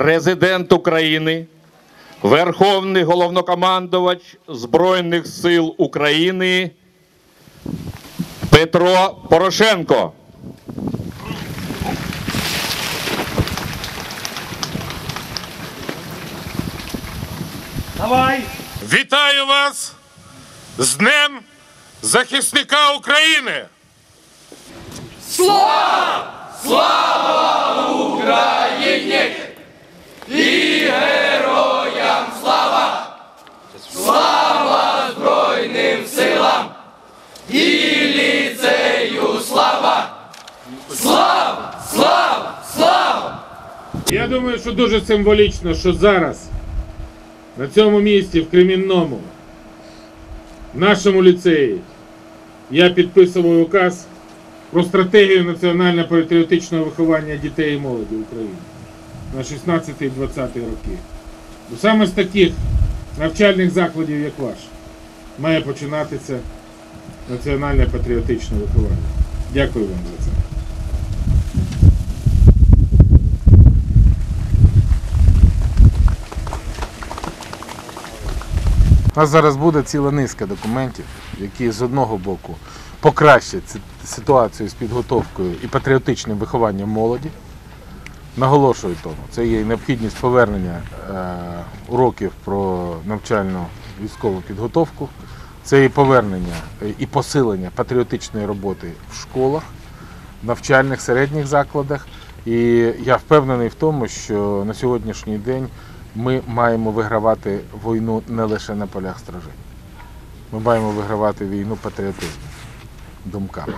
Президент України, Верховний головнокомандувач Збройних сил України Петро Порошенко. Давай! Вітаю вас з Днем захисника України! Я думаю, що дуже символічно, що зараз на цьому місці, в Кремінному, в нашому ліцеї, я підписував указ про стратегію національно-патріотичного виховання дітей і молоді України на 16 і 20 роки. Бо саме з таких навчальних закладів, як ваш, має починатися національне патріотичне виховання. Дякую вам за це. У нас зараз буде ціла низка документів, які з одного боку покращать ситуацію з підготовкою і патріотичним вихованням молоді. Наголошую тому, це є необхідність повернення е, уроків про навчальну військову підготовку, це і повернення е, і посилення патріотичної роботи в школах, навчальних середніх закладах. І я впевнений в тому, що на сьогоднішній день ми маємо вигравати війну не лише на полях стражень. Ми маємо вигравати війну патріотизму, думками.